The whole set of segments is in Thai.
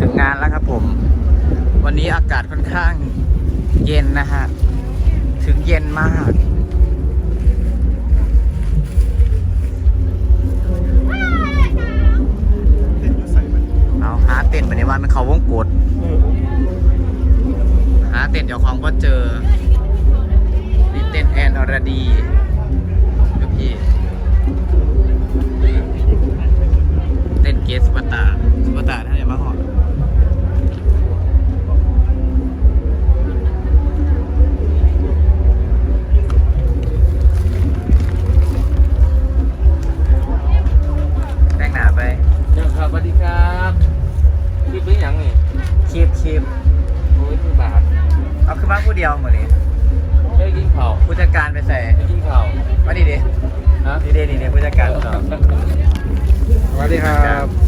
ถึงงานแล้วครับผม วันนี้อากาศค่อนข้างเย็นนะฮะ ถึงเย็นมาก เอาหาเต้นไปในวันมันเขาวงกดหาเต้นเจ้าของก็เจอนี่เต้นแอนอรดีพี่ ไปใส่ไม่กินข้าวมาดีดิฮะดีดีดีดีผู้จัดการต่อสวัสดีครับ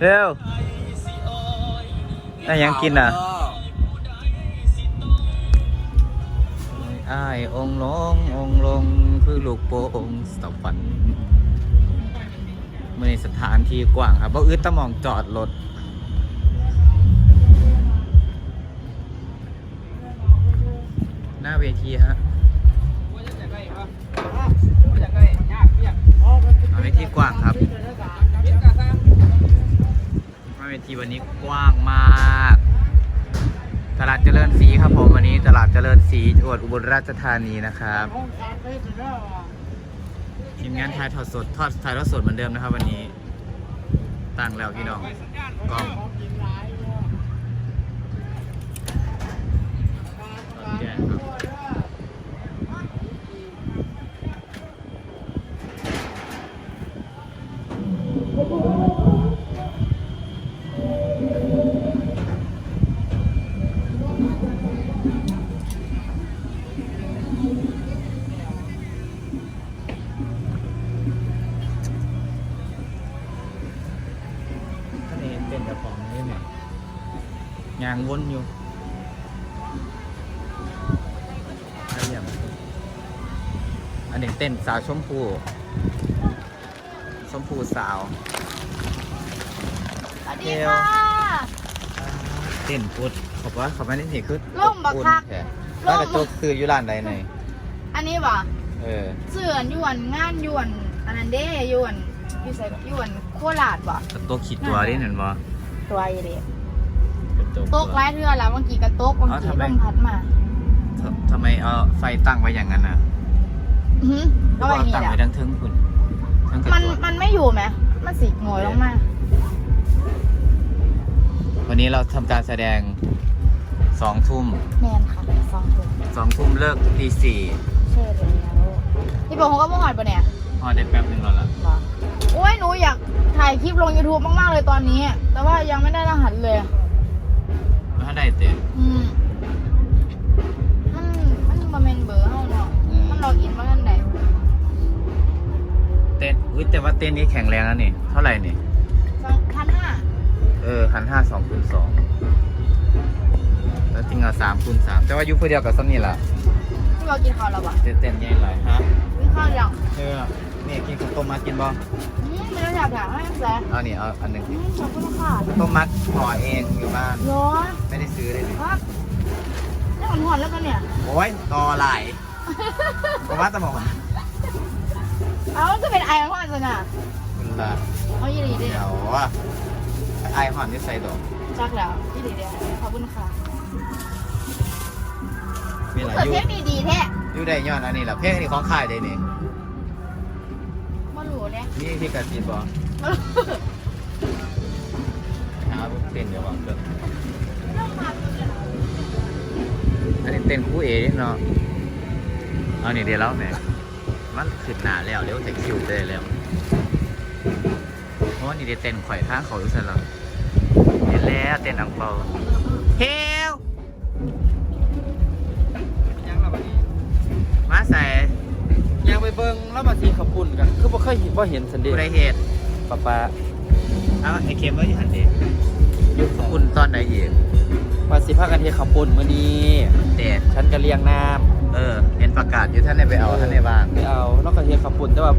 เร็วได้ยังกินอะอ้ายองลงองลงคือลูกโป่งสวรรค์มื่อในสถานที่กว้างครับบ่อึดตะหมองจอดรถหน้าเวทีฮะมาเวทีกว้างครับ ทีวันนี้กว้างมาก ตลาดเจริญศรีครับผมวันนี้ตลาดเจริญศรีจังหวัดอุบลราชธานีนะครับทีมงานถ่ายทอดสดทอดถ่ายทอดสดเหมือนเดิมนะครับ วันนี้ตั้งแล้วพี่น้องกล้องางวนอยู่ใช่ยังอันนี้เต้นสาวชมพูชมพูสาวสวัสดีค่ะเต้นปุดขอบว่าขอบว่านี่สิคือร่มบักคักแท้ร่แล้วมกระจกคืออยู่ร้านใดไหนอันนี้บ่เออเสื่อนยวนงานยวนอันนั้นเด้ยวนอยู่ใส่ยวนโคราชบ่กระจกขีดตัวได้เห็นบ่ตัวใหญ่เลยก ระจกโต๊ะไร้เทือแล้วบางกีกระโต๊ะบางอ้าวกีทำไม ลมพัดมาทำทำไมเอาไฟตั้งไว้อย่างนั้นอะอื้อหือหรือเอาว่าไว้เอานี่ตั้งแหละไว้ทั้งเทึงคุณทั้งกระมันจกมันไม่อยู่ไหมมันสีโงอยลงมาวันนี้เราทำการแสดงสองทุ่มแมนค่ะสองถุงสองทุ่มเลิกตีสี่เช่เลยแล้วพี่บอกเขาก็มาหอดปะเนี่ยพอได้แป๊บนึงแล้วล่ะบ่โอ้ยหนูอยากถ่ายคลิปลง YouTube มากๆเลยตอนนี้ แต่ว่ายังไม่ได้รหัสเลย ถ้าได้เต้อืมมันมันมาเมนเบอร์เฮาเนาะอืมมันล็อกอินมากันได้เต้นอุ้ยแต่ว่าเต้นนี้แข็งแรงแล้วนี่เท่าไหร่นี่สองพันห้าเออหันห้าสองคูณสองแล้วจริงเอาสามคูณสามแต่ว่าอยุคเดียวกับซ้ำนี่ล่ะพี่บอกกินข้าวแล้วปะเต้นเต้นใหญ่หลายฮะกินข้าวยังเอเออนี่กินข้าวต้มมัดกินบ่ อืมไม่ได้อยากอยากให้แซ่เอานี่เอาอันหนึ่งอืมขอบคุณค่ะต้มมัดห่อเองอยู่บ้านเนาะไม่ได้ซื้อเลยนี่ครับนี่หอนๆแล้วกันเนี่ย โอ้ยต่อไหลายผมว่าสมองเอามันก็เป็นไอหอนสินะคุณละเอายี่หลีดิเดี๋ยวว่าไอหอนที่ใส่ดอกจักแล้วยี่หลีเดียวขอบคุณค่ะมีหลายเกิดอยูเทปดีๆแท้ยูได้ย้อนอันนี้แหละเพลงอันนี้ของขายได้นี่ เนี่ยนี่ที่กระสีบอมาหาเต้นเดี๋ยวบอกเด้ออันนี้เต้นคู่เอเนาะเอานี่เดี๋ยวแล้วแม่มันขึ้นหนาแล้วเร็วแต่คิวได้แล้วเพราะว่านี่ได้เต้นข่อยข้างเขาอยู่ซะแล้วเห็นแล้วเต้นอังเปาเฮ แล้วมาสีขับปุ่นกัน คือบ่เคยเห็นบ่เห็นสันเดผู้ย์ใดเหตุป้าป้าเอาไอเค็มไว้ที่หันเด็ยุคคุณตอนไหนอีกมาสิพากันเฮ็ดขับปุ่นมื้อนี้ เด็ดฉันก็เลี้ยงน้ำเออ เห็นประกาศอยู่ท่านได้ไปเอาท่านได้บ้างไปเอานอกจากเฮ็ดขับปุ่นแต่ว่า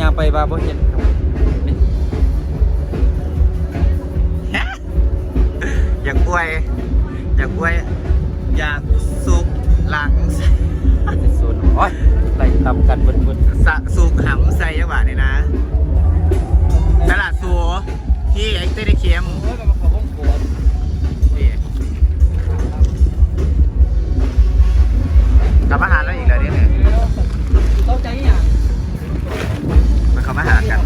ย่างไปว่าบ่เห็นครับนี่อยากอวย อยากอวย อยากสุกหลัง สิสุดโอ้ยไล่ตำกันเบิ่นสะสุกหำใส่ยังหวะนี่นะ ตลาดสัวที่ไอ้เต้ได้เค็มๆเฮ้ยมันมาเข้าวงกดนี่กลับมาหาเราอีกแล้วเนี่ยเข้าใจยังมันเขามาหากัน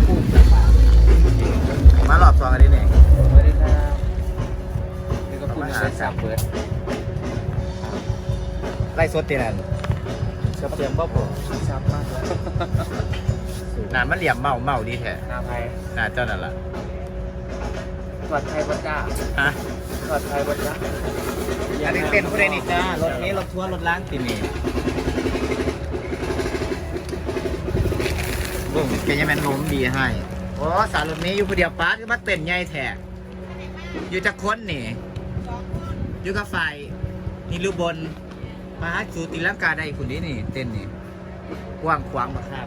มารอบสองอันนี้เนี่ยสวัสดีครับนี่ก็คุณใช้สับเบิดไล่สดตีนั่น กับเตรียมบ่บ่ซับมากแล้วนานมันเหลี่ยมเมาเมาดีแท้นาไทยน่าเจ้านั่นล่ะทอดไทยบ่จ้าฮะทอดไทยบ่จ้าอันนี้เป็นผู้ใดนี่จ้ารถนี้รถทัวร์รถล้างตีนี่บุ้งแกยังแมนล้มดีให้โอ้สารรถนี้อยู่ผู้เดียวป้าก็มาเต้นใหญ่แท้อยู่จะค้นนี่อยู่กับไฟนี่รูบน มาหาสูตีลังกาได้คุณนี่นี่ เต้นนี่กว้างขวางบักครับ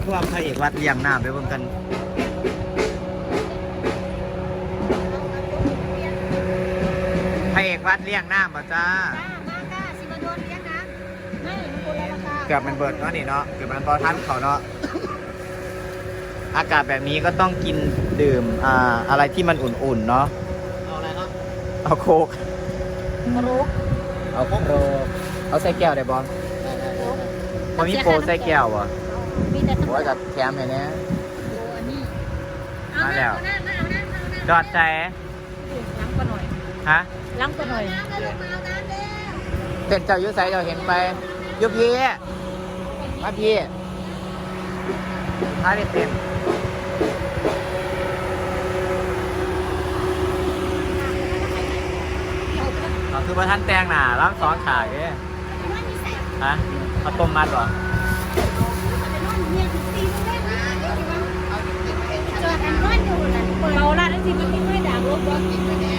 เพราะว่าพระเอกวัดเลี้ยงน้ำไปเบิ่งกันพระเอกวัดเลี้ยงน้ำมาจ้าเกือบมันเบิดเนาะนี่เนาะเกือบมันพอท่านเขาเนาะอากาศแบบนี้ก็ต้องกินดื่มอ่าอะไรที่มันอุ่นๆเนาะเอาอะไรครับเอาโคกมารู้ เอาโคกเอาใส่แก้วได้บอลมันมีโปรใส่แก้ววะมีแต่โอ้ยกับแคมเลยนะอันนี้มาแล้วจอดใจล้างก็หน่อยฮะล้างก็หน่อยเต้นเจ้าอยุใสเจ้าเห็นไปอยุพี่มาพี่ถ้าได้เต้นเรา คือประท่านแตงหน่าล้างซ้อนขายเด้ฮะเอาต้มมัดเหรอเราละนั่นสิมันไม่ด่างรถรถกินไปแน่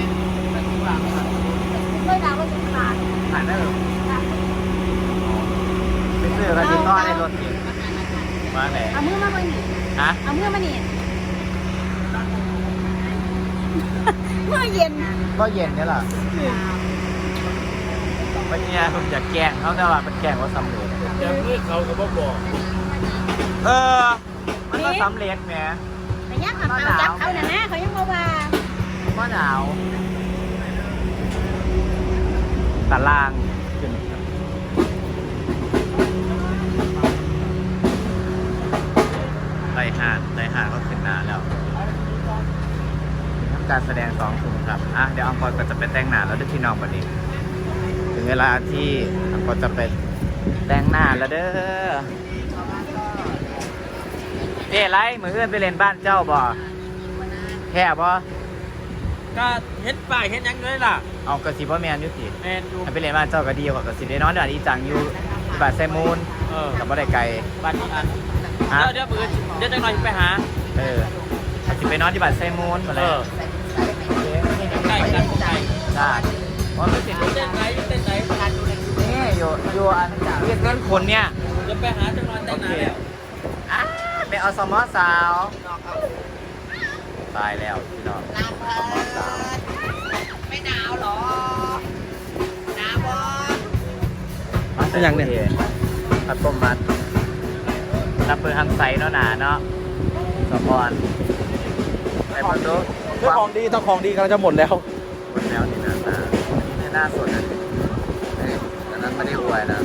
ไม่ค่อยด่างรถจนขาดขายได้เหรอไปซื้อกันที่ต้อในรถมาไหนเอามือมาเบิ่งนี่ฮะเอามือมานี่เมื่อเย็นก็เย็นเนี่ยแหละ วันนี้ผมจะแกล้งเขาแต่ว่ามันแกล้งว่าสำเร็จเดี๋ยวเพื่อเขาก็บ่บอกเออ มันก็สำเร็จแหมแต่ยังหักเอาจับเขาน่ะนะเขายังมาว่ามะนาวตารางขึ้นไล่ห่านไล่ห่านก็ขึ้นหน้าแล้วทำการแสดงสองถุงครับ อะ เดี๋ยวอังกอรก็จะไปแต่งหน้าแล้วเด้วยพี่น้องวันนี้ ถึงเวลาที่อังกอรจะไปแต่งหน้าแล้วเด้อเอ้ไรเหมือนเพื่อนไปเล่นบ้านเจ้าบ่แค่บ่ก็เฮ็ดป้ายเฮ็ดหยังเลยล่ะเอากระสีพ่อแมนอยุติแมนอยู่ให้ไปเล่นบ้านเจ้าก็ดีกว่ากระสีได้นอนเดี๋ยวอีจังอยู่ที่บ้านไซมูนเออกับบ่ได้ไกลบ้านนี้อันฮะเดี๋ยวเดี๋ยวเบื่อเดี๋ยวจังหน่อยไปหา เออถ้าสิไปนอนที่บ้านไซมูนมาเอแล้วอใกล้กันใกล้ จ้า ว่าไม่ติดเต้นไหนเต้นไหนนี่อยู่อยู่อันเรียกเงินคนเนี่ยเดี๋ยวไปหาจังหน่อยแต่งหเอาสมอสาวตายแล้วพี่น้องสมอสาวไม่หนาวหรอหนาวบอเป็นยังเนี่ยผัดต้มมัดรับเปิดทำใสเนาะหนาเนาะสปอนไปประตูเจ้าของดีเจ้าของดีกำลังจะหมดแล้วหมดแล้วนี่นะ หนานี่หน้าสดนะเอ้ยอันนั้นไม่ได้อวยนะ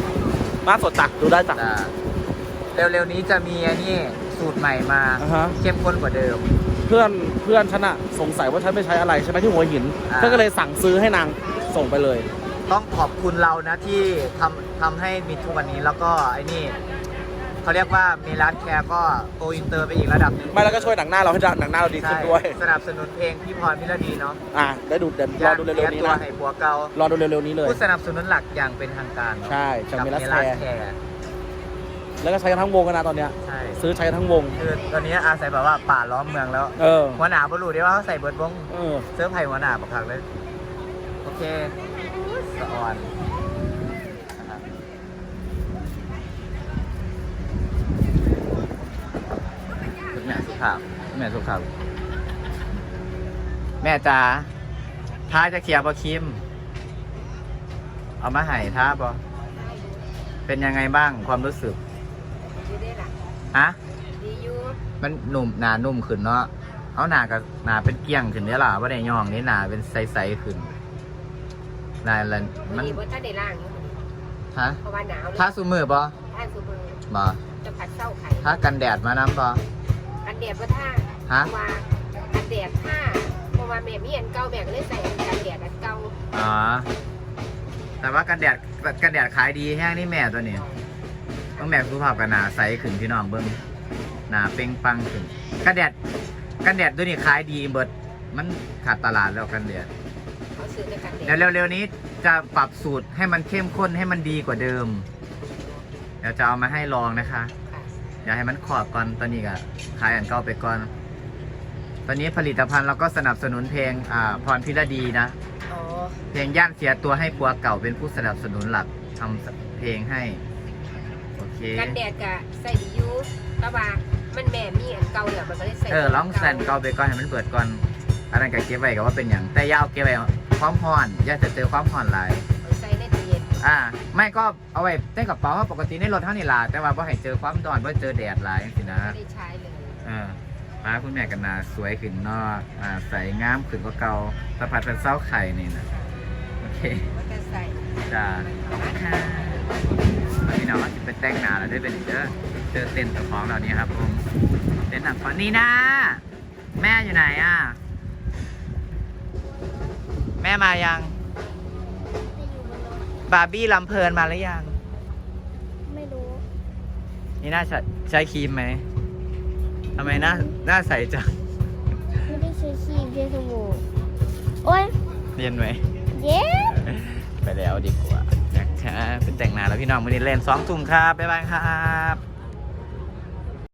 มาสดตักดูได้จ้ะ แต่เร็วๆนี้จะมีอันนี้สูตรใหม่มา อ่าฮะ เข้มข้นกว่าเดิม เพื่อนเพื่อนฉันอะสงสัยว่าฉันไม่ใช้อะไรใช่ไหมที่หัวหินอ่าเพื่อนก็เลยสั่งซื้อให้นางส่งไปเลย ต้องขอบคุณเรานะที่ทำทำให้มีทุกวันนี้แล้วก็ไอ้นี่ เขาเรียกว่ามีร้านแคร์ก็โกอินเตอร์ไปอีกระดับหนึงไม่แล้วก็ช่วยหนังหน้าเราให้หนังหน้าเราดีขึ้นด้วย ใช่สนับสนุนเพลงพี่พรพิรดีเนาะอะได้ดูเดี๋ยวรอดูเร็วๆนี้ตัวนะให้ผัวเก่ารอดูเร็วๆนี้เลย ผู้สนับสนุนหลักอย่างเป็นทางการเนอะใช่จากกับเมลัสเมแคลัสร์แคร์แล้วก็ใช้กันทั้งวงกันนะตอนเนี้ย ใช่ ซื้อใช้กันทั้งวง คือตอนนี้อาศัยแบบว่าป่าล้อมเมืองแล้ว เออหัวหน้าบรูได้ว่าเขาใส่เบิร์ดวงเออ เสื้อร์ไผ่หัวหน้าบักคักเลย โอเคสะออนนะครับ คุณแม่สุภาพคุณแม่สุภาพแม่จ๋าท้าจะเคลียร์บอคิม เอามาให้ท้าบอเป็นยังไงบ้างความรู้สึกดีได้ล่ะฮะดีอยู่มันมันหนุ่มหนานุ่มขึ้นเนาะเอาหนากับหนาเป็นเกี้ยงขึ้นเนี่ยล่ะว่าได้ย่องนี่หนาเป็นใสๆขึ้นหนาละมัมันนว่าถ้าได้ล่างอยู่ฮะเพราะว่าหนาวเลยถ้าสูมือปะท่านสูมือบ่จะผัดเศร้าไข่ถ้ากันแดดมาน้ำปะกัน แดดว่าท่าฮะเพราะว่ากันแดดท่าเพราะว่าแม่มีอันเก่าแม่ก็เลยใส่กันแดดอันเก่าอ๋อ แต่ว่ากันแดดกันแดดขายดีแห้งนี่แม่ตัวนี้ต้องแม่สุภาพกับหนาใสขึ้นพี่น้องเบิ้งหนาเป้งปังขึ้นกันแดดกันแดดตัวนี้ขายดีเบิดมันขาดตลาดแล้วกันแดดเขาซื้อในกันแดดเดี๋ยวเร็วๆนี้จะปรับสูตรให้มันเข้มข้นให้มันดีกว่าเดิม เดี๋ยวจะเอามาให้ลองนะคะ ค่ะอย่าให้มันขอบก่อนตอนนี้ก็ขายอันเก่าไปก่อน ตอนนี้ผลิตภัณฑ์เราก็สนับสนุนเพลงอ่าพรพิรดีนะ อ๋อ เพลงย่านเสียตัวให้ปัวเก่าเป็นผู้สนับสนุนหลักทำเพลงให้ โอเค กันแดดก็ใส่ดีอยู่แต่ว่ามันแม่มีอันเก่าเดี๋ยวมันก็เลยใส่เออร้องแซนเก่าไปก่อนให้มันเปิดก่อนอันนั้นก็เก็บไว้ก็ว่าเป็นอย่างแต่อยาวเก็บไว้ความห่อนอย่าจะเจอความห่อนหลายเอาใส่ในตู้เย็นอ่า ไม่ก็เอาไว้ในกระเป๋าปกติในรถเท่านี้ล่ะแต่ว่าพอให้เจอความร้อนว่าเจอแดดหลายสินะไม่ได้ใช้เลยเออป้าคุณแม่กันนาสวยขึ้นเนอกอ่าใส่งามขึ้นกว่าเก่าสะพัดเป็นเส้าไข่นี่นะโอเคมันก็ใส่จ้าขอบคุณค่ะพี่น้องว่าจะเป็นแต่งหนาแล้วได้เป็นเจอเจอเต้นตัวของเรานี้ครับผมเต้นหนังฟันนี่นะ แม่อยู่ไหนอะ แม่มายัง บาร์บี้ลำเพลินมาหรือยัง ไม่รู้ นี่น่าใช้ใช้ครีมไหมทำไมหน้าหน้าใสจัง ไม่ได้ใช้ครีมใช้สบู่โอ้ยเรียนไหม เย้ไปแล้วดีกว่านะคะเป็นแต่งหน้าแล้วพี่น้องวันนี้เล่นสองทุ่มครับ บ๊ายบายครับ